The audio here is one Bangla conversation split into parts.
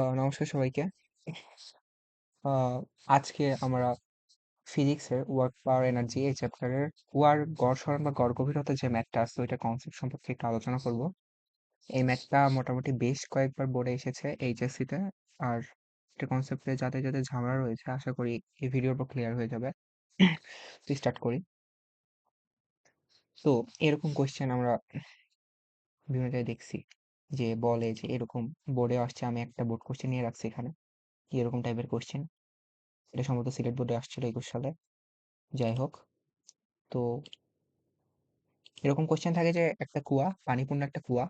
আ নমস্কার সবাইকে। আ আজকে আমরা ফিজিক্সের ওয়ার্ক পাওয়ার এনার্জি এই চ্যাপ্টারের কুয়ার গড় সরণ বা গড় গভীরতা যে ম্যাথটা আছে ওইটা কনসেপ্ট সম্পর্কে একটু আলোচনা করব। এই ম্যাথটা মোটামুটি বেশ কয়েকবার বোর্ডে এসেছে এইচএসসিতে। আর এটার কনসেপ্টে যাদের, যাদের ঝামেলা রয়েছে আশা করি এই ভিডিওর পর ক্লিয়ার হয়ে যাবে। তো স্টার্ট করি। তো এরকম কোয়েশ্চেন আমরা বিভিন্ন জায়গায় দেখছি যে বলে যে এরকম বোর্ডে আসছে আমি একটা বোর্ড কোশ্চেন নিয়ে রাখছি এখানে। এরকম টাইপের কোশ্চেন এটা সম্ভবত সিলেট বোর্ডে আসছিল ২১ সালে। যাই হোক। তো এরকম কোয়েশ্চেন থাকে যে একটা কুয়া, পানিপূর্ণ একটা কুয়া।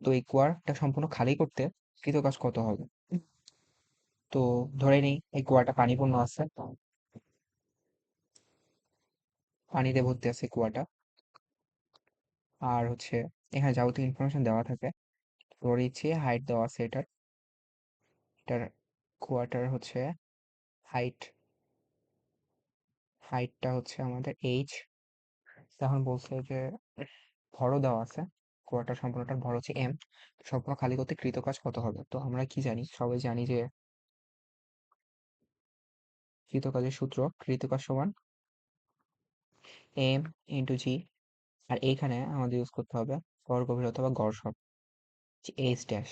তো এই কুয়াটা সম্পূর্ণ খালি করতে কৃতকাজ কত হবে? তো ধরে নিই এই কুয়াটা পানিপূর্ণ আছে। পানিতে ভর্তি আছে কুয়াটা। আর হচ্ছে এখানে যাবতীয় ইনফরমেশন দেওয়া থাকে। ধরে নিচ্ছি হাইট দেওয়া আছে এটার। এটার কোয়ার্টার হচ্ছে হাইট হাইটটা হচ্ছে আমাদের এইচ এখন বলছে যে ভরও দেওয়া আছে কোয়ার্টার সম্পূর্ণটার ভর হচ্ছে এম সম্পূর্ণ খালি করতে কৃতকাজ কত হবে? তো আমরা কি জানি? সবাই জানি যে কৃতকাজের সূত্র কৃতকাজ সমান এম ইন্টু জি আর এইখানে আমাদের ইউজ করতে হবে গড় গভীরতা বা গড় সব এইচ ড্যাশ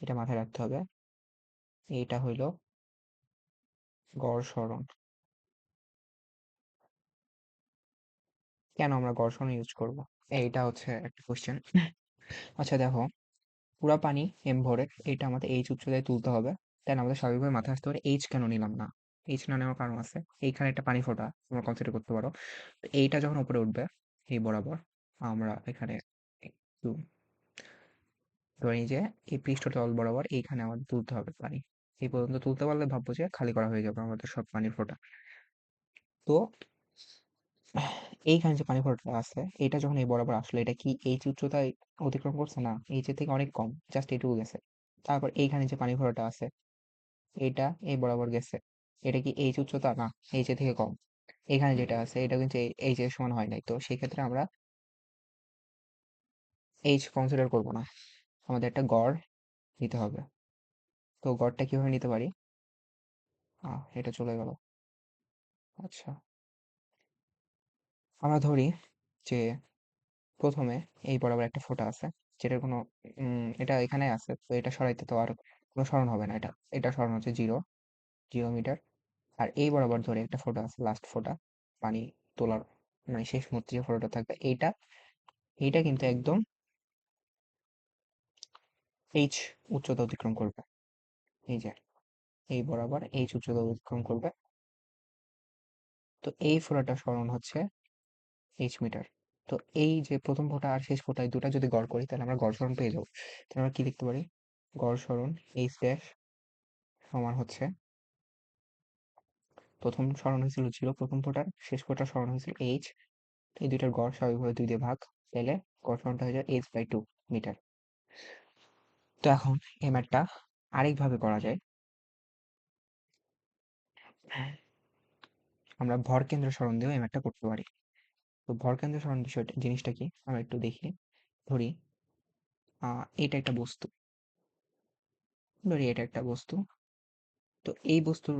এটা মাথায় রাখতে হবে। এইটা হইল গড় সরণ। কেন আমরা গড় সরণ ইউজ করব? এইটা হচ্ছে একটা কোশ্চেন আচ্ছা দেখো, পুরা পানি এম ভরে এটা আমাদের এইচ উচ্চতায় তুলতে হবে। তাই আমাদের স্বাভাবিকভাবে মাথায় আসতে পারে এইচ কেন নিলাম না? এইচ না নেওয়ার কারণ আছে। এইখানে একটা পানি ফোটা, তোমরা কনসিডার করতে পারো। এইটা যখন উপরে উঠবে, এই বরাবর আমরা এখানে একটু ধরে যে, এই পৃষ্ঠতল বরাবর এইখানে আমাদের তুলতে হবে পানি। এই পর্যন্ত তুলতে পারলে ভাববো যে খালি করা হয়ে যাবে আমাদের সব পানির ফোটা। তো এইখানে যে পানি ফোটাটা আছে, এটা যখন এই বরাবর আসলো, এটা কি এইচ উচ্চতায় অতিক্রম করছে না? এইচ এর থেকে অনেক কম জাস্ট এটুকু গেছে। তারপর এইখানে যে পানি ফোটাটা আছে, এটা এই বরাবর গেছে। এটা কি এইচ উচ্চতা না এইচ এর থেকে কম। এখানে যেটা আছে, এটা কিন্তু এইচ এর সমান হয় নাই। তো সেই ক্ষেত্রে আমরা এইচ কনসিডার করব না। আমাদের একটা গড় নিতে হবে। তো গড়টা কীভাবে নিতে পারি? এটা চলে গেল। আচ্ছা। আমরা ধরি যে প্রথমে এই বরাবর একটা ফোঁটা আছে, যেটার কোনো এটা এখানে আছে, তো এটা সরাইতে তো আর কোনো সরণ হবে না এটা। এটা সরণ হচ্ছে জিরো জিরো মিটার। আর এই বরাবর ধরে একটা ফোঁটা আছে লাস্ট ফোটা। পানি তোলার মানে শেষ মুহূর্তে যে ফোঁটাটা থাকবে, এইটা এইটা কিন্তু একদম এইচ উচ্চতা অতিক্রম করবে। এই যে, এই বরাবর এইচ উচ্চতা অতিক্রম করবে। তো এই ফোঁটাটা সরণ হচ্ছে এইচ মিটার তো এই যে প্রথম ফোঁটা আর শেষ ফোঁটা এই দুটা যদি গড় করি, তাহলে আমরা গড় সরণ পেয়ে যাব। তাহলে আমরা কি লিখতে পারি? গড় সরণ এইচ ড্যাশ সমান হচ্ছে প্রথম সরণ হয়েছিল জিরো, প্রথম ফোঁটার শেষ ফোঁটার সরণ হয়েছিল এইচ এই দুইটার গড় স্বাভাবিকভাবে দুই দিয়ে ভাগ, তাহলে গড় সরণটা হয়ে যায় এইচ বাই টু মিটার তো এখন এই ম্যাথটা আরেকভাবে করা যায়। আমরা ভর কেন্দ্র সরণ দিয়েও এই ম্যাথটা করতে পারি। তো ভর কেন্দ্র সরণ বিষয়টা জিনিসটা কি? আমরা একটু দেখি। ধরি এটা একটা বস্তু। ধরি এটা একটা বস্তু। তো এই বস্তুর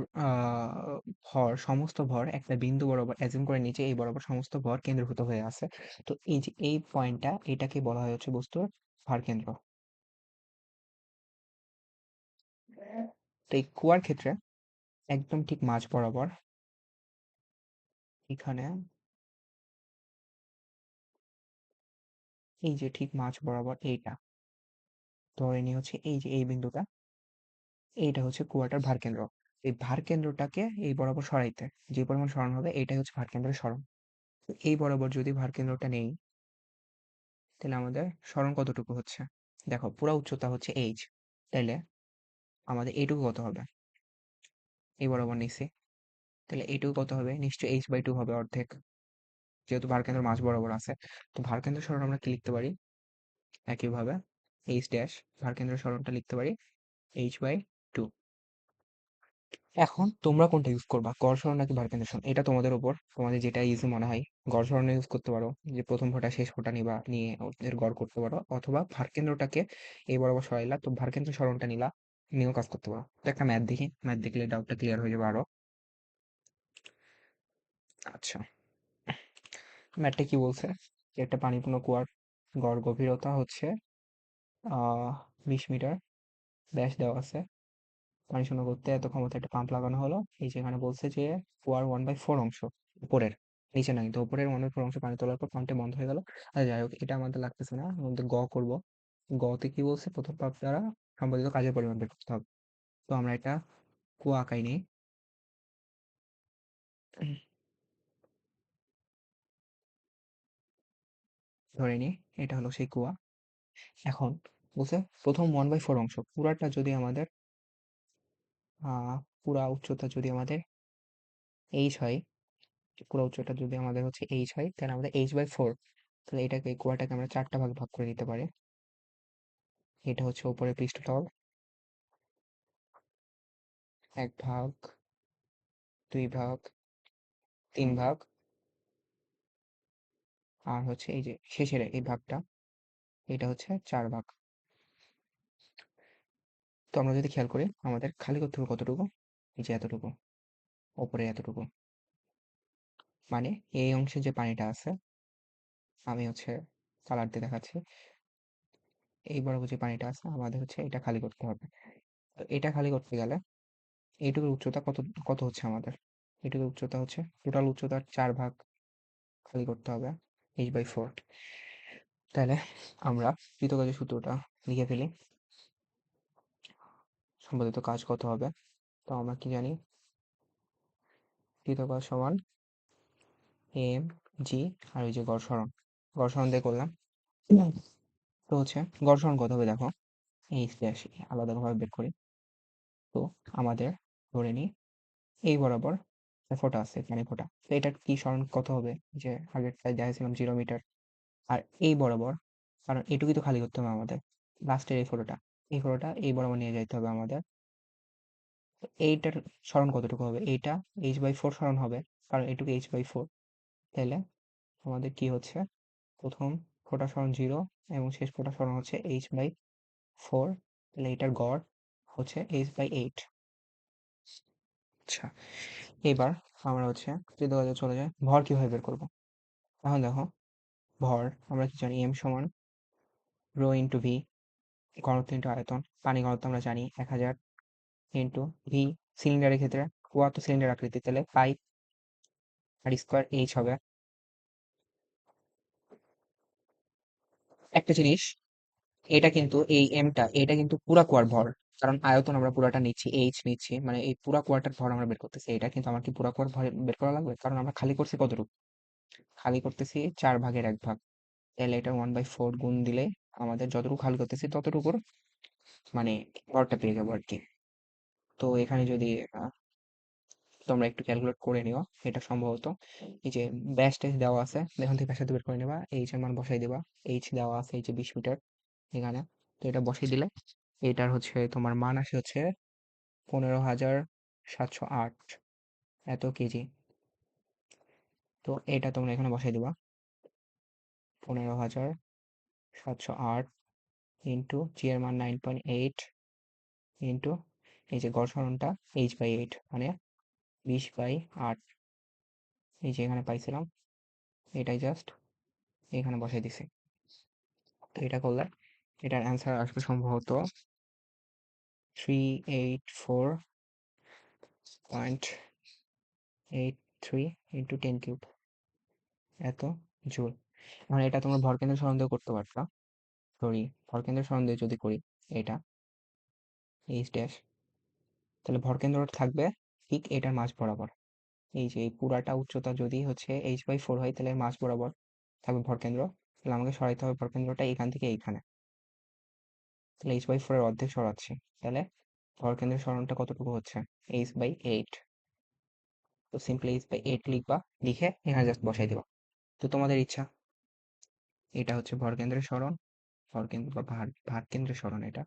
ভর সমস্ত ভর একটা বিন্দু বরাবর অ্যাজিউম করে নিচে এই বরাবর সমস্ত ভর কেন্দ্রভূত হয়ে আছে। তো এই যে এই পয়েন্টটা এটাকে বলা হয় হচ্ছে বস্তুর ভর কেন্দ্র। তো এই কুয়ার ক্ষেত্রে একদম ঠিক মাঝ বরাবর এখানে এই যে ঠিক মাঝ বরাবর এইটা। ধরে নিয়ে হচ্ছে এই যে এই বিন্দুটা, এইটা হচ্ছে কুয়াটার ভার কেন্দ্র। এই ভার কেন্দ্রটাকে এই বরাবর সরাইতে যে পরিমাণ সরণ হবে এটাই হচ্ছে ভার কেন্দ্রের সরণ। এই বরাবর যদি ভার কেন্দ্রটা নেই, তাহলে আমাদের সরণ কতটুকু হচ্ছে? দেখো পুরো উচ্চতা হচ্ছে এইচ তাহলে আমাদের এইটুকু কত হবে? এই বরাবর নিচে তাহলে এইটুকু কত হবে? নিশ্চয়ই এইচ বাই টু হবে অর্ধেক। যেহেতু ভারকেন্দ্র মাঝ বরাবর আছে। তো ভারকেন্দ্র সরণ আমরা কি লিখতে পারি? একইভাবে এইচ ড্যাশ ভারকেন্দ্র সরণটা লিখতে পারি এইচ বাই টু এখন তোমরা কোনটা ইউজ করবা? গড় সরণ নাকি ভারকেন্দ্র সরণ? এটা তোমাদের উপর। তোমাদের যেটা ইজি মনে হয়, গড় সরণে ইউজ করতে পারো। যে প্রথম ফোঁটা, শেষ ফোঁটা নিবা, নিয়ে ওদের গড় করতে পারো। অথবা ভারকেন্দ্রটাকে এই বরাবর সরাইলা, তো ভারকেন্দ্র সরণটা নিলা। নিয়েও কাজ করতে পারো। তো একটা ম্যাথ দেখি। ম্যাথ দেখলে ডাউটটা ক্লিয়ার হয়ে যাবে আরও। আচ্ছা। ম্যাথটা কি বলছে? একটা পানিপূর্ণ কুয়ার গড় গভীরতা হচ্ছে বিশ মিটার। ব্যাস দেওয়া আছে। পানি শূন্য করতে এত ক্ষমতা একটা পাম্প লাগানো হলো। এই যেখানে বলছে যে কুয়ার ওয়ান বাই ফোর অংশ উপরের, নিচে না কিন্তু উপরের ওয়ান বাই ফোর অংশ পানি তোলার পর পাম্পটা বন্ধ হয়ে গেল। আর যাই হোক, এটা আমাদের লাগতেছে না। আমাদের গ করব। গতে কি বলছে? প্রথম পাম্প দ্বারা সম্পাদিত কাজের পরিমাণ বের করতে হবে। তো আমরা এটা কুয়া আঁকাই নিই। ধরে নিই, এটা হলো সেই কুয়া। এখন বলছে প্রথম ওয়ান বাই ফোর অংশ, পুরাটা যদি আমাদের পুরা উচ্চতা যদি আমাদের এইচ হয়, পুরো উচ্চতা যদি আমাদের হচ্ছে এইচ হয়, তাহলে আমাদের এইচ বাই ফোর তাহলে এটাকে, কুয়াটাকে আমরা চারটা ভাগে ভাগ করে দিতে পারি। এটা হচ্ছে উপরের পৃষ্ঠতল এক ভাগ, দুই ভাগ, তিন ভাগ। আর হচ্ছে এই যে শেষের এই ভাগটা, এটা হচ্ছে চার ভাগ। তো আমরা যদি খেয়াল করি, আমাদের খালি করতে হবে কতটুকু? এই যে এতটুকু, ওপরে এতটুকু। মানে এই অংশে যে পানিটা আছে, আমি হচ্ছে কালার দিয়ে দেখাচ্ছি। এই বরাবর যে পানিটা আছে, আমাদের হচ্ছে এটা খালি করতে হবে। তো এটা খালি করতে গেলে এইটুকুর উচ্চতা কত কত হচ্ছে আমাদের? এইটুকুর উচ্চতা হচ্ছে টোটাল উচ্চতার চার ভাগ খালি করতে হবে এইচ বাই ফোর তাহলে আমরা কৃতকাজের সূত্রটা লিখে ফেলি। সম্পাদিত কাজ কত হবে? তো আমরা কি জানি? কৃতকাজ সমান এম জি আর ওই যে গড় সরণ। গড় সরণ দিয়ে করলাম। তো হচ্ছে সরণ কত হবে দেখো। এইচ ড্যাশ আলাদাভাবে বের করি। তো আমাদের ধরে নিই এই বরাবর ফোঁটা আছে মানে ফোঁটা। তো এটার কি স্মরণ কত হবে? যে আগেরটায় দেখাছিলাম জিরো মিটার আর এই বরাবর, কারণ এটুকুই তো খালি করতে হবে আমাদের। লাস্টের এই ফোঁটাটা। এই ফোঁটাটা এই বরাবর নিয়ে যাইতে হবে আমাদের। এইটার স্মরণ কতটুকু হবে? এইটা এইচ বাই ফোর স্মরণ হবে, কারণ এটুকু এইচ বাই ফোর তাহলে আমাদের কি হচ্ছে? প্রথম ফোঁটা সরণ জিরো এবং শেষ ফোঁটা সরণ হচ্ছে এইচ বাই ফোর তাহলে এটার গড় হচ্ছে এইচ বাই এইট আচ্ছা এবার আমরা হচ্ছে কৃতকাজে চলে যায়, ভর কীভাবে বের করব? এখন দেখো, ভর আমরা কি জানি এম সমান রো ইন্টু ভি ঘনত্ব ইন্টু আয়তন, পানি ঘনত্ব আমরা জানি এক হাজার ইন্টু ভি সিলিন্ডারের ক্ষেত্রে কুয়া তো সিলিন্ডার আকৃতি তাহলে পাই আর স্কোয়ার এইচ হবে। একটা জিনিস, এটা কিন্তু এই এমটা এটা কিন্তু পুরা কুয়ার ভর, কারণ আয়তন আমরা পুরাটা নিচ্ছি এইচ নিচ্ছি মানে এই পুরা কুয়াটার ভর আমরা বের করতেছি, এটা কিন্তু আমার কি পুরা কুয়ার ভর বের করা লাগবে, কারণ আমরা খালি করছি কতটুকু? খালি করতেছি চার ভাগের এক ভাগ, তাহলে এটা ওয়ান বাই ফোর গুণ দিলে আমাদের যতটুকু খালি করতেছি ততটুকুর মানে ভরটা পেয়ে যাব আর কি। তো এখানে যদি তোমরা একটু ক্যালকুলেট করে নিও, এটা সম্ভবত। এই যে ব্যাস টেস দেওয়া আছে, এখান থেকে ব্যাসার্ধ বের করে নেবা এইচ এর মান বসাই দেবা এইচ দেওয়া আছে এই যে বিশ মিটার এখানে, তো এটা বসাই দিলে এটার হচ্ছে তোমার মান আসে হচ্ছে পনেরো হাজার সাতশো আট এত কেজি তো এটা তোমরা এখানে বসাই দিবা, পনেরো হাজার সাতশো আট ইন্টু জি এর মান নাইন পয়েন্ট এইট ইন্টু এই যে গড় সরণটা এইচ বাই এইট মানে বিশ বাই আট। এই যে এখানে পাইছিলাম, এটাই জাস্ট এখানে বসাই দিছি। এটা করলে এটার অ্যান্সার আসবে সম্ভবত three eight four point eight three into ten cube এত জুল। মানে এটা তোমরা ভরকেন্দ্র সরণ দিয়ে করতে পারতা। সরি ভরকেন্দ্র সরণ দিয়ে যদি করি এটা এইচ ড্যাশ তাহলে ভরকেন্দ্র থাকবে ঠিক এটার মাঝ বরাবর। এই যে, এই পুরাটা উচ্চতা যদি হচ্ছে এইচ বাই ফোর হয়, তাহলে মাঝ বরাবর। থাকবে ভরকেন্দ্র, তাহলে আমাকে সরাইতে হবে ভরকেন্দ্রটা এখান থেকে এইখানে। তাহলে এইচ বাই ফোরের অর্ধেক সরাচ্ছি। তাহলে ভরকেন্দ্রের সরণটা কতটুকু হচ্ছে? এইচ বাই এইট তো সিম্পলি এইচ বাই এইট লিখবা, লিখে এখানে জাস্ট বসাই দেবা। তো তোমাদের ইচ্ছা? এটা হচ্ছে ভরকেন্দ্রের সরণ, ভরকেন্দ্র বা ভার ভার কেন্দ্রের সরণ এটা।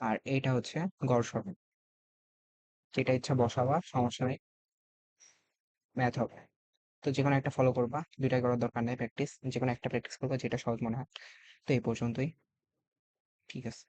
আর এটা হচ্ছে সরণ। যেটা ইচ্ছা বসাবা, সমস্যা নেই। ম্যাথ হবে। তো যে কোনো একটা ফলো করবা, দুইটাই করার দরকার নেই প্র্যাকটিস যে কোনো একটা প্র্যাকটিস করবা, যেটা সহজ মনে হয়। তো এই পর্যন্তই। ঠিক আছে।